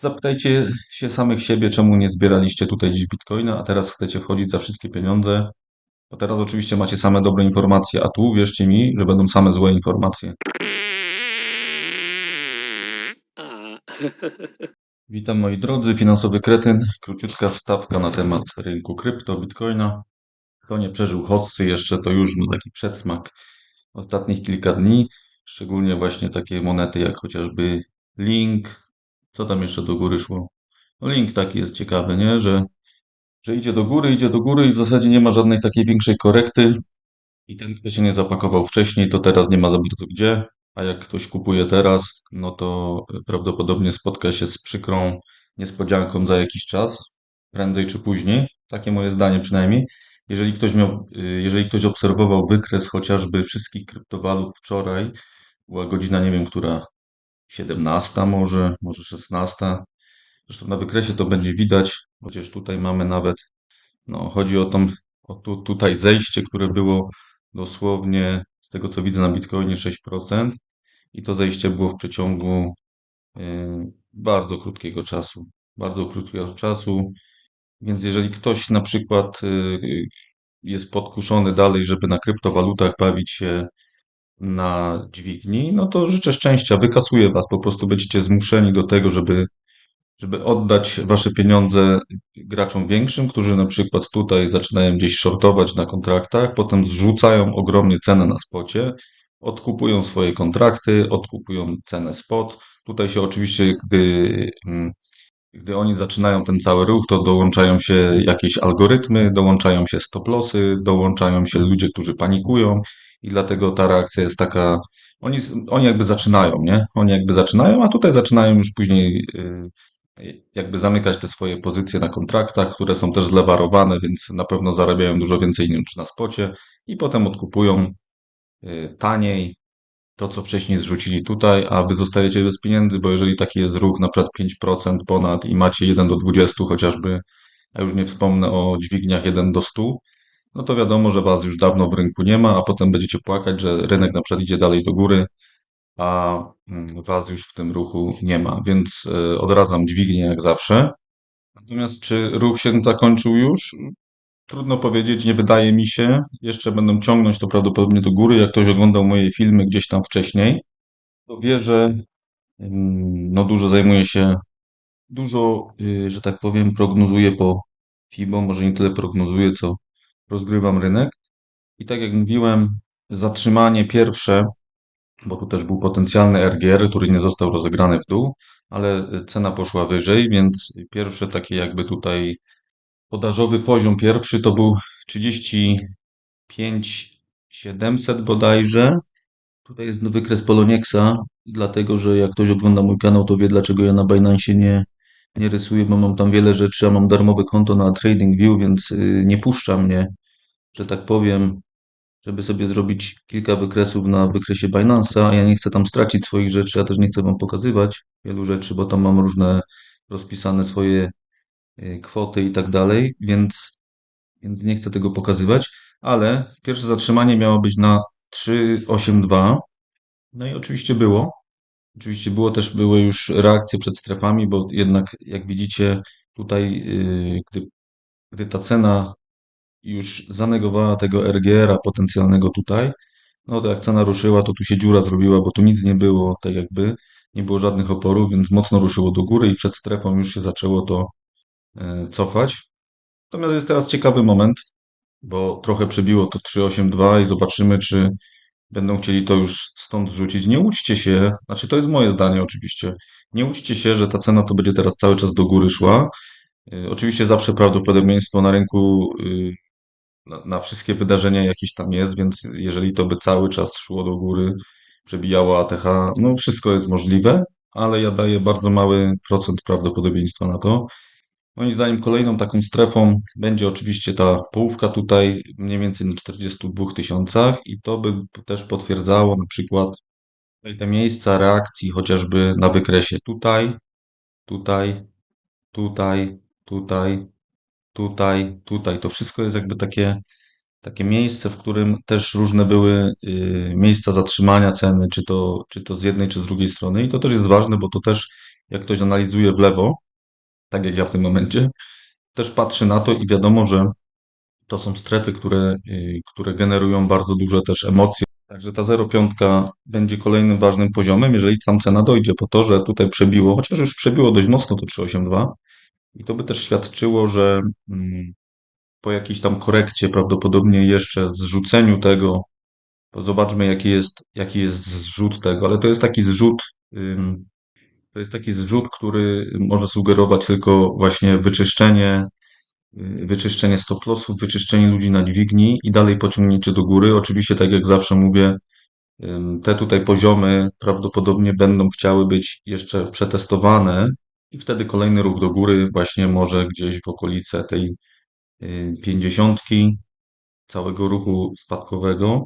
zapytajcie się samych siebie, czemu nie zbieraliście tutaj dziś bitcoina, a teraz chcecie wchodzić za wszystkie pieniądze. Bo teraz oczywiście macie same dobre informacje, a tu wierzcie mi, że będą same złe informacje. Witam moi drodzy, finansowy kretyn. Króciutka wstawka na temat rynku krypto, bitcoina. Kto nie przeżył hossy jeszcze, to już ma taki przedsmak ostatnich kilka dni. Szczególnie właśnie takie monety jak chociażby Link. Co tam jeszcze do góry szło? No Link taki jest ciekawy, nie? Że, że idzie do góry, idzie do góry i w zasadzie nie ma żadnej takiej większej korekty. I ten, kto się nie zapakował wcześniej, to teraz nie ma za bardzo gdzie. A jak ktoś kupuje teraz, no to prawdopodobnie spotka się z przykrą niespodzianką za jakiś czas, prędzej czy później. Takie moje zdanie przynajmniej. Jeżeli ktoś miał, y, jeżeli ktoś obserwował wykres chociażby wszystkich kryptowalut wczoraj, była godzina, nie wiem, która 17 może, może 16. Zresztą na wykresie to będzie widać, chociaż tutaj mamy nawet, no chodzi o tą, o tu, tutaj zejście, które było dosłownie, z tego co widzę na Bitcoinie 6% i to zejście było w przeciągu y, bardzo krótkiego czasu, bardzo krótkiego czasu, więc jeżeli ktoś na przykład y, jest podkuszony dalej, żeby na kryptowalutach bawić się na dźwigni, no to życzę szczęścia, wykasuję was, po prostu będziecie zmuszeni do tego, żeby, żeby oddać wasze pieniądze graczom większym, którzy na przykład tutaj zaczynają gdzieś shortować na kontraktach, potem zrzucają ogromnie cenę na spocie, odkupują swoje kontrakty, odkupują cenę spot. Tutaj się oczywiście, gdy, mm, gdy oni zaczynają ten cały ruch, to dołączają się jakieś algorytmy, dołączają się stop-lossy, dołączają się ludzie, którzy panikują i dlatego ta reakcja jest taka, oni, oni jakby zaczynają, nie? Oni jakby zaczynają, a tutaj zaczynają już później y, jakby zamykać te swoje pozycje na kontraktach, które są też zlewarowane, więc na pewno zarabiają dużo więcej niż na spocie i potem odkupują y, taniej to, co wcześniej zrzucili tutaj, a wy zostajecie bez pieniędzy, bo jeżeli taki jest ruch na przykład 5% ponad i macie 1 do 20 chociażby, a już nie wspomnę o dźwigniach 1 do 100, no to wiadomo, że was już dawno w rynku nie ma, a potem będziecie płakać, że rynek na przykład idzie dalej do góry, a mm, was już w tym ruchu nie ma, więc y, odradzam dźwignię jak zawsze. Natomiast czy ruch się zakończył już? Trudno powiedzieć, nie wydaje mi się. Jeszcze będą ciągnąć to prawdopodobnie do góry. Jak ktoś oglądał moje filmy gdzieś tam wcześniej, to wie, że mm, no dużo zajmuje się, dużo, y, że tak powiem, prognozuję po FIBO, może nie tyle prognozuję, co rozgrywam rynek. I tak jak mówiłem, zatrzymanie pierwsze, bo tu też był potencjalny RGR, który nie został rozegrany w dół, ale cena poszła wyżej, więc pierwsze takie jakby tutaj podażowy poziom pierwszy to był 35 700 bodajże. Tutaj jest wykres Poloniexa, dlatego że jak ktoś ogląda mój kanał, to wie dlaczego ja na Binance nie, nie rysuję, bo mam tam wiele rzeczy, a mam darmowe konto na TradingView, więc y, nie puszcza mnie, że tak powiem, żeby sobie zrobić kilka wykresów na wykresie Binance'a. Ja nie chcę tam stracić swoich rzeczy, ja też nie chcę Wam pokazywać wielu rzeczy, bo tam mam różne rozpisane swoje y, kwoty i tak dalej, więc, więc nie chcę tego pokazywać, ale pierwsze zatrzymanie miało być na 3,82. No i oczywiście było. Oczywiście było też, były już reakcje przed strefami, bo jednak jak widzicie tutaj, y, gdy, gdy ta cena już zanegowała tego RGR-a potencjalnego tutaj, no to jak cena ruszyła, to tu się dziura zrobiła, bo tu nic nie było, tak jakby, nie było żadnych oporów, więc mocno ruszyło do góry i przed strefą już się zaczęło to e, cofać. Natomiast jest teraz ciekawy moment, bo trochę przebiło to 3,82 i zobaczymy, czy będą chcieli to już stąd zrzucić. Nie łudźcie się, znaczy to jest moje zdanie oczywiście, nie łudźcie się, że ta cena to będzie teraz cały czas do góry szła. Y, Oczywiście zawsze prawdopodobieństwo na rynku y, na, na wszystkie wydarzenia jakieś tam jest, więc jeżeli to by cały czas szło do góry, przebijało ATH, no wszystko jest możliwe, ale ja daję bardzo mały procent prawdopodobieństwa na to. Moim zdaniem kolejną taką strefą będzie oczywiście ta połówka tutaj mniej więcej na 42 tysiącach i to by też potwierdzało na przykład te miejsca reakcji chociażby na wykresie tutaj, tutaj, tutaj, tutaj, tutaj, tutaj. To wszystko jest jakby takie, takie miejsce, w którym też różne były y, miejsca zatrzymania ceny, czy to, czy to z jednej, czy z drugiej strony. I to też jest ważne, bo to też jak ktoś analizuje w lewo, tak jak ja w tym momencie, też patrzy na to i wiadomo, że to są strefy, które, y, które generują bardzo duże też emocje. Także ta 0,5 będzie kolejnym ważnym poziomem, jeżeli tam cena dojdzie po to, że tutaj przebiło, chociaż już przebiło dość mocno to 3,82 i to by też świadczyło, że mm, po jakiejś tam korekcie, prawdopodobnie jeszcze zrzuceniu tego, zobaczmy jaki jest, jaki jest zrzut tego, ale to jest taki zrzut, to jest taki zrzut, który może sugerować tylko właśnie wyczyszczenie, y, wyczyszczenie stop lossów, wyczyszczenie ludzi na dźwigni i dalej pociągnięcie do góry. Oczywiście, tak jak zawsze mówię, te tutaj poziomy prawdopodobnie będą chciały być jeszcze przetestowane i wtedy kolejny ruch do góry właśnie może gdzieś w okolice tej y, pięćdziesiątki całego ruchu spadkowego.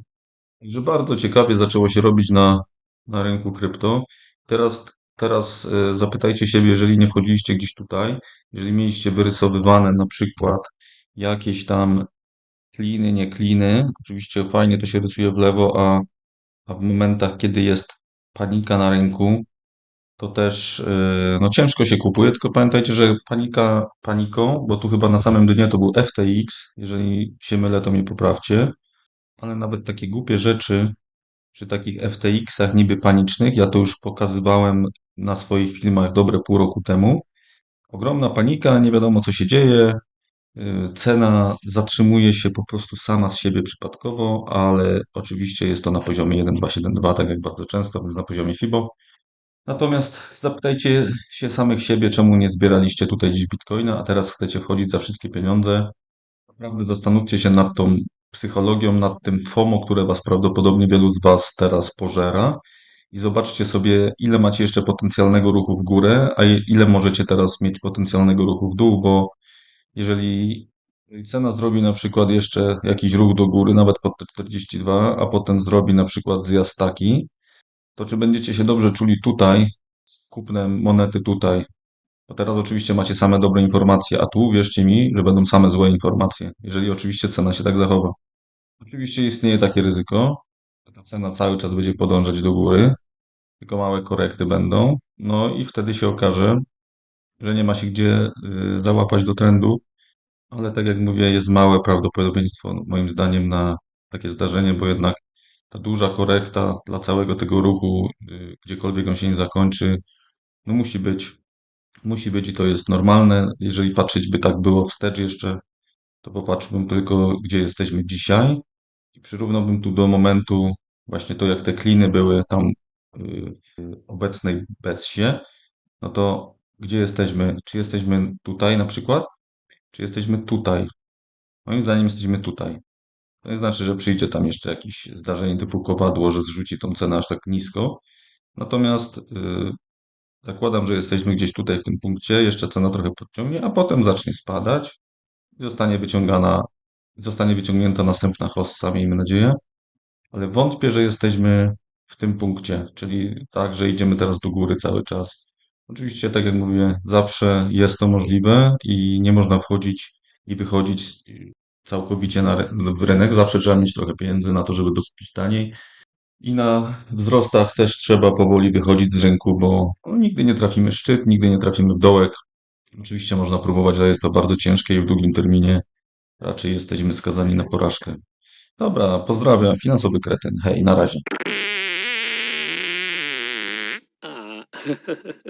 Także bardzo ciekawie zaczęło się robić na, na rynku krypto. Teraz, teraz e, zapytajcie siebie, jeżeli nie wchodziliście gdzieś tutaj, jeżeli mieliście wyrysowywane na przykład jakieś tam kliny, nie kliny, oczywiście fajnie to się rysuje w lewo, a, a w momentach, kiedy jest panika na rynku, to też e, no ciężko się kupuje, tylko pamiętajcie, że panika paniką, bo tu chyba na samym dnie to był FTX, jeżeli się mylę, to mnie poprawcie, ale nawet takie głupie rzeczy przy takich FTX-ach niby panicznych, ja to już pokazywałem na swoich filmach dobre pół roku temu. Ogromna panika, nie wiadomo co się dzieje, y, cena zatrzymuje się po prostu sama z siebie przypadkowo, ale oczywiście jest to na poziomie 1,272, tak jak bardzo często, więc na poziomie FIBO. Natomiast zapytajcie się samych siebie, czemu nie zbieraliście tutaj dziś bitcoina, a teraz chcecie wchodzić za wszystkie pieniądze. Naprawdę zastanówcie się nad tą psychologią, nad tym FOMO, które was prawdopodobnie wielu z was teraz pożera i zobaczcie sobie, ile macie jeszcze potencjalnego ruchu w górę, a ile możecie teraz mieć potencjalnego ruchu w dół, bo jeżeli cena zrobi na przykład jeszcze jakiś ruch do góry, nawet pod te 42, a potem zrobi na przykład zjazd taki, to czy będziecie się dobrze czuli tutaj, z kupnem monety tutaj, bo teraz oczywiście macie same dobre informacje, a tu wierzcie mi, że będą same złe informacje, jeżeli oczywiście cena się tak zachowa. Oczywiście istnieje takie ryzyko, cena cały czas będzie podążać do góry, tylko małe korekty będą, no i wtedy się okaże, że nie ma się gdzie y, załapać do trendu, ale tak jak mówię, jest małe prawdopodobieństwo moim zdaniem na takie zdarzenie, bo jednak ta duża korekta dla całego tego ruchu, y, gdziekolwiek on się nie zakończy, no musi być. Musi być i to jest normalne. Jeżeli patrzeć by tak było wstecz jeszcze, to popatrzmy tylko, gdzie jesteśmy dzisiaj i przyrównałbym tu do momentu właśnie to, jak te kliny były tam y, obecnej bezsie, no to gdzie jesteśmy? Czy jesteśmy tutaj na przykład? Czy jesteśmy tutaj? Moim zdaniem jesteśmy tutaj. To nie znaczy, że przyjdzie tam jeszcze jakieś zdarzenie typu kowadło, że zrzuci tą cenę aż tak nisko. Natomiast y, zakładam, że jesteśmy gdzieś tutaj w tym punkcie, jeszcze cena trochę podciągnie, a potem zacznie spadać zostanie wyciągana, zostanie wyciągnięta następna hossa, miejmy nadzieję. Ale wątpię, że jesteśmy w tym punkcie, czyli tak, że idziemy teraz do góry cały czas. Oczywiście, tak jak mówię, zawsze jest to możliwe i nie można wchodzić i wychodzić całkowicie na, w rynek. Zawsze trzeba mieć trochę pieniędzy na to, żeby dokupić taniej. I na wzrostach też trzeba powoli wychodzić z rynku, bo no, nigdy nie trafimy szczyt, nigdy nie trafimy w dołek. Oczywiście można próbować, ale jest to bardzo ciężkie i w długim terminie raczej jesteśmy skazani na porażkę. Dobra, pozdrawiam. Finansowy kretyn. Hej, na razie.